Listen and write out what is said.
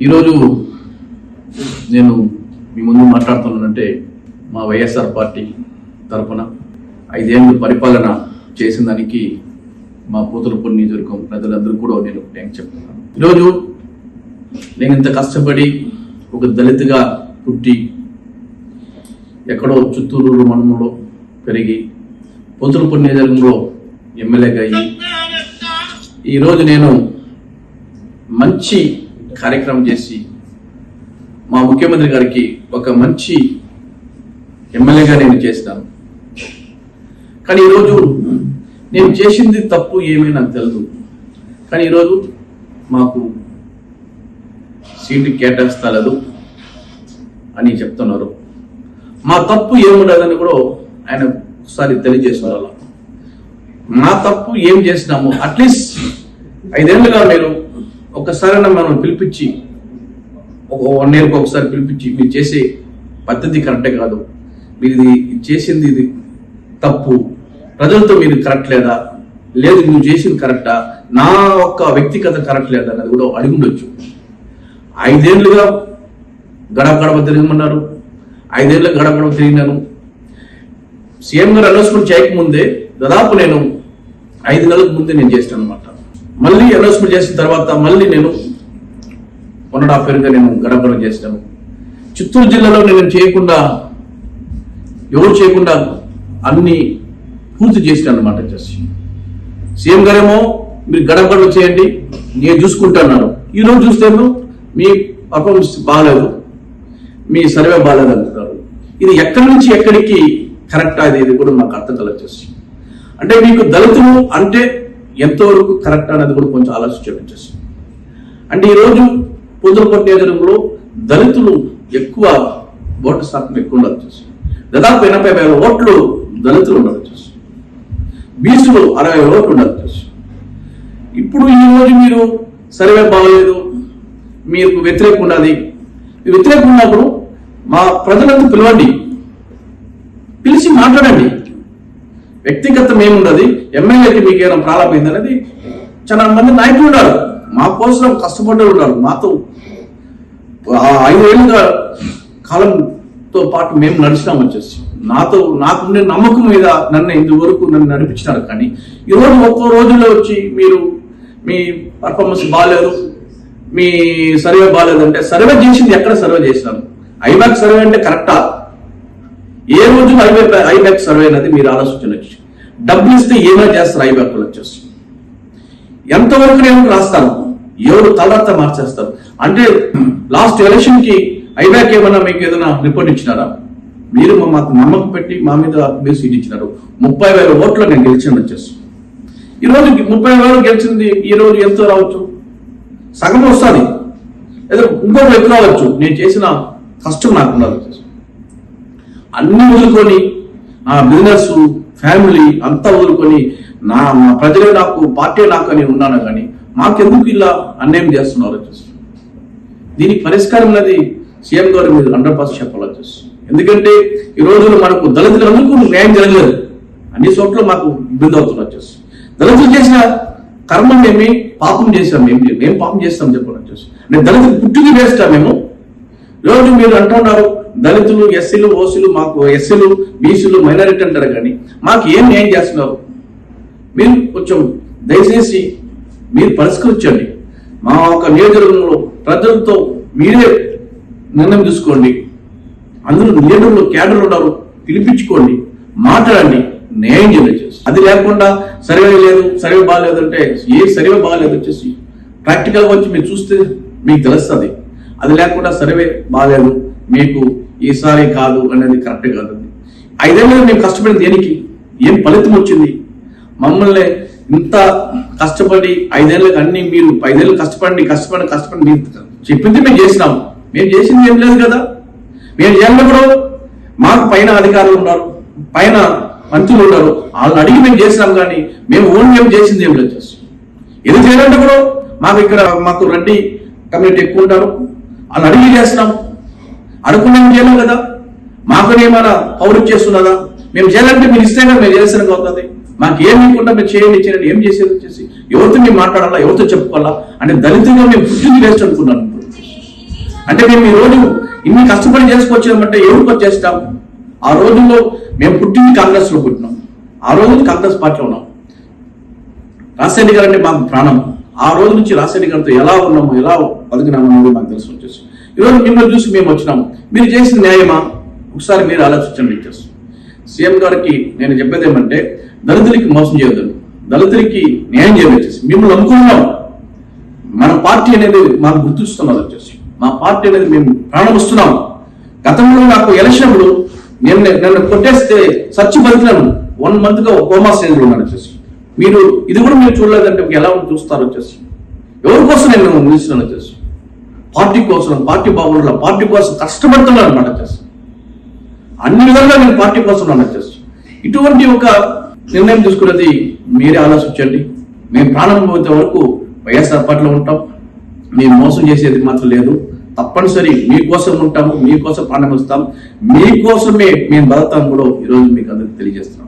ఈరోజు నేను మీ ముందు మాట్లాడుతున్నానంటే మా వైఎస్ఆర్ పార్టీ తరఫున ఐదేళ్ళు పరిపాలన చేసిన దానికి మా పూతలపూడి నియోజకవర్గం ప్రజలందరూ కూడా నేను థ్యాంక్స్ చెప్తున్నాను. ఈరోజు నేను ఇంత కష్టపడి ఒక దళితుగా పుట్టి ఎక్కడో చిత్తూరు మండలంలో పెరిగి పొంతులపూడి నియోజకవర్గంలో ఎమ్మెల్యేగా అయ్యి ఈరోజు నేను మంచి కార్యక్రమం చేసి మా ముఖ్యమంత్రి గారికి ఒక మంచి ఎమ్మెల్యేగా నేను చేసినాను కానీ ఈరోజు నేను చేసింది తప్పు ఏమీ నాకు తెలియదు కానీ ఈరోజు మాకు సీటు కేటాయిస్తలేదు అని చెప్తున్నారు. మా తప్పు ఏముండదని కూడా ఆయన ఒకసారి తెలియజేస్తున్నారు. మా తప్పు ఏం చేసినాము అట్లీస్ట్ ఐదేళ్ళుగా మీరు ఒకసారైనా మనం పిలిపించి ఒక వన్ ఇయర్కి ఒకసారి పిలిపించి మీరు చేసే పద్ధతి కరెక్టే కాదు. మీరు ఇది చేసింది ఇది తప్పు. ప్రజలతో మీరు కరెక్ట్ లేదా? లేదు నువ్వు చేసింది కరెక్టా నా ఒక్క వ్యక్తిగత కరెక్ట్ లేదా? అన్నది కూడా అడిగి ఉండొచ్చు. ఐదేళ్ళుగా గడప గడప తిరగమన్నారు. ఐదేళ్ళు గడప గడప తిరిగినాను. సీఎం గారు అనౌన్స్మెంట్ చేయకముందే దాదాపు నేను ఐదు నెలలకు ముందే నేను చేస్తాను అనమాట మళ్ళీ అనౌన్స్మెంట్ చేసిన తర్వాత మళ్ళీ నేను వన్ అండ్ హాఫ్ ఇయర్గా నేను గడపడం చేస్తాను చిత్తూరు జిల్లాలో నేను చేయకుండా ఎవరు చేయకుండా అన్ని పూర్తి చేసినాను అనమాట చేసి సీఎం గారేమో మీరు గడపడలు చేయండి నేను చూసుకుంటున్నాను ఈ రోజు మీ పర్ఫార్మెన్స్ బాగాలేదు మీ సర్వే బాగాలేదు అంటున్నారు. ఇది ఎక్కడి నుంచి ఎక్కడికి కరెక్ట్ అది ఇది కూడా మాకు అర్థం కలగచ్చేసి అంటే మీకు దళితులు అంటే ఎంతవరకు కరెక్ట్ అనేది కూడా కొంచెం ఆలోచన చూపించేసి అంటే ఈరోజు పూతలపట్టు నియోజకవర్గంలో దళితులు ఎక్కువ ఓటు శాతం ఎక్కువ ఉండొచ్చు దాదాపు ఎనభై వేల ఓట్లు దళితులు ఉండవచ్చు బీసీలు అరవై వేల ఓట్లు ఉండవచ్చు ఇప్పుడు ఈ మీరు సర్వే బాగలేదు మీకు వ్యతిరేకం ఉన్నది. వ్యతిరేకం ఉన్నప్పుడు మా ప్రజలంతా పిలవండి. పిలిచి మాట్లాడండి. వ్యక్తిగతం ఏముండదు? ఎమ్మెల్యేకి మీకు ఏమైనా ప్రారంభమైంది అనేది చాలా మంది నాయకులు ఉన్నారు. మా కోసం కష్టపడ్డారు ఉన్నారు. మాతో ఐదేళ్ళుగా కాలంతో పాటు మేము నడిచినాం వచ్చేసి. నాతో నాకుండే నమ్మకం మీద నన్ను ఇంతవరకు నన్ను నడిపించినారు. కానీ ఈరోజు ఒక్కో రోజులో వచ్చి మీరు మీ పర్ఫార్మెన్స్ బాగాలేదు. మీ సర్వే బాగాలేదంటే సర్వే చేసింది ఎక్కడ సర్వే చేసినాను ఐబాక్ సర్వే అంటే కరెక్టా ఏ రోజు ఐబ్యాక్ ఐబ్యాక్ సర్వే అనేది మీరు ఆలోచించవచ్చు డబ్బులు ఇస్తే ఏమైనా చేస్తారు ఐబ్యాక్ వచ్చేసి. ఎంతవరకు నేను రాస్తాను? ఎవరు తలర్త మార్చేస్తారు? అంటే లాస్ట్ ఎలక్షన్కి ఐబ్యాక్ ఏమన్నా మీకు ఏదైనా రిపోర్ట్ ఇచ్చినారా? మీరు మా- మాకు నమ్మకం పెట్టి మా మీద మీరు సీట్ ఇచ్చినారు. ముప్పై వేల ఓట్లు నేను గెలిచాను వచ్చేసి. ఈ రోజు ముప్పై వేలు గెలిచింది ఈ రోజు ఎంతో రావచ్చు? సగం వస్తుంది. ఏదో ఇంకొక ఎక్కువ రావచ్చు. నేను చేసిన కష్టం నాకు ఉన్నది వచ్చేసి. అన్ని వదులుకొని నా బిజినెస్ ఫ్యామిలీ అంతా వదులుకొని నా మా ప్రజలే నాకు పార్టీ నాకు అని ఉన్నాను కానీ మాకెందుకు ఇలా అన్యాయం చేస్తున్నారు వచ్చేసి దీనికి పరిష్కారం అనేది సీఎం గారు మీరు హండ్రెడ్ పర్సెంట్ చెప్పాలి వచ్చేసి ఎందుకంటే ఈ రోజుల్లో మనకు దళితులందరికీ న్యాయం జరగలేదు. అన్ని చోట్ల మాకు ఇబ్బంది అవుతుంది వచ్చేసి దళితులు చేసిన కర్మం ఏమి పాపం చేసాం మేము మేము పాపం చేస్తాం చెప్పాలి వచ్చేసి అంటే దళితులు పుట్టుకి వేస్తాం మేము. రోజు మీరు అంటున్నారు దళితులు ఎస్సీలు ఓసీలు మాకు ఎస్సీలు బీసీలు మైనారిటీ అంటారు కానీ మాకు ఏం న్యాయం చేస్తున్నారు మీరు కొంచెం దయచేసి మీరు పరిష్కరించండి. మా ఒక నియోజకవర్గంలో ప్రజలతో మీరే నిర్ణయం తీసుకోండి. అందరూ లీడర్లు క్యాడర్లు ఉన్నారు పిలిపించుకోండి మాట్లాడండి న్యాయం చేయండి అది లేకుండా సర్వే లేదు సర్వే బాగాలేదు అంటే ఏ సర్వే బాగాలేదు వచ్చేసి ప్రాక్టికల్గా వచ్చి మీరు చూస్తే మీకు తెలుస్తుంది. అది లేకుండా సర్వే బాగాలేదు. మీకు ఈసారి కాదు అనేది కరెక్ట్ కాదు. ఐదేళ్ళు మేము కష్టపడింది దేనికి? ఏం ఫలితం వచ్చింది? మమ్మల్ని ఇంత కష్టపడి ఐదేళ్ళకి అన్ని మీరు ఐదేళ్ళు కష్టపడి కష్టపడి కష్టపడి మీరు చెప్పింది మేము చేసినాం. మేము చేసింది ఏం లేదు కదా? మేము చేయాలన్నప్పుడు మాకు పైన అధికారులు ఉన్నారు పైన మంత్రులు ఉన్నారు. వాళ్ళని అడిగి మేము చేసినాం కానీ మేము ఓన్ మేము చేసింది ఏం లేదు చేస్తాం ఇది చేయాలంటే కూడా మాకు ఇక్కడ మాకు రెడ్డి కమ్యూనిటీ ఎక్కువ ఉంటారు. వాళ్ళు అడిగి చేస్తున్నాం అనుకున్నాం చేయలేం కదా? మాకు ఏమైనా పౌరు చేస్తున్నదా మేము చేయాలంటే మీరు ఇస్తే కదా మేము చేసిన అవుతుంది? మాకు ఏం ఇవ్వకుండా మీరు చేయండి చేయండి ఏం చేసేది వచ్చేసి ఎవరితో మేము మాట్లాడాలా ఎవరితో చెప్పుకోవాలా అంటే దళితంగా మేము పుట్టింది వేస్ట్ అనుకున్నాను అంటే మేము ఈ రోజు ఇన్ని కష్టపడి చేసుకొచ్చామంటే ఎవరికి వచ్చేస్తాం ఆ రోజుల్లో మేము పుట్టింది కాంగ్రెస్లో పుట్టినాం. ఆ రోజు కాంగ్రెస్ పార్టీలో ఉన్నాం. రాజశేఖర్ గారు అంటే మాకు ప్రాణం. ఆ రోజు నుంచి రాజశేఖర్ గారితో ఎలా ఉన్నాము ఎలా బతికినాము అనేది మాకు తెలుసు వచ్చేసి. ఈరోజు మిమ్మల్ని చూసి మేము వచ్చినాము. మీరు చేసిన న్యాయమా? ఒకసారి మీరు ఆలోచించండి వచ్చేసి సీఎం గారికి నేను చెప్పేది ఏమంటే దళితులకి మోసం చేయొద్దు. దళితులకి న్యాయం చేయదు మిమ్మల్ని నమ్ముకున్నాం. మన పార్టీ అనేది మాకు గుర్తిస్తున్నది వచ్చేసి. మా పార్టీ అనేది మేము ప్రాణమిస్తున్నాం గతంలో నాకు ఎలక్షన్లు నేను నన్ను కొట్టేస్తే సచ్చి బతికినాను. వన్ మంత్గా కోమా స్టేజ్ ఉన్నాను వచ్చేసి. మీరు ఇది కూడా మీరు చూడలేదంటే ఎలా చూస్తారు వచ్చేసి. ఎవరి కోసం నేను నిలిచినాను వచ్చేసి. పార్టీ కోసం పార్టీ బాగుండాల పార్టీ కోసం కష్టపడుతున్నాను అనమాట వచ్చేసి అన్ని విధాలుగా నేను పార్టీ కోసం ఉన్నాను వచ్చేసి ఇటువంటి ఒక నిర్ణయం తీసుకున్నది మీరే ఆలోచించండి. మేము ప్రాణం పోతే వరకు వైఎస్ఆర్ పార్టీలో ఉంటాం. మేము మోసం చేసేది మాత్రం లేదు. తప్పనిసరి మీకోసం ఉంటాము మీకోసం ప్రాణం ఇస్తాం. మీకోసమే మేము బతుకుతాం కూడా ఈరోజు మీకు అందరికి తెలియజేస్తున్నాం.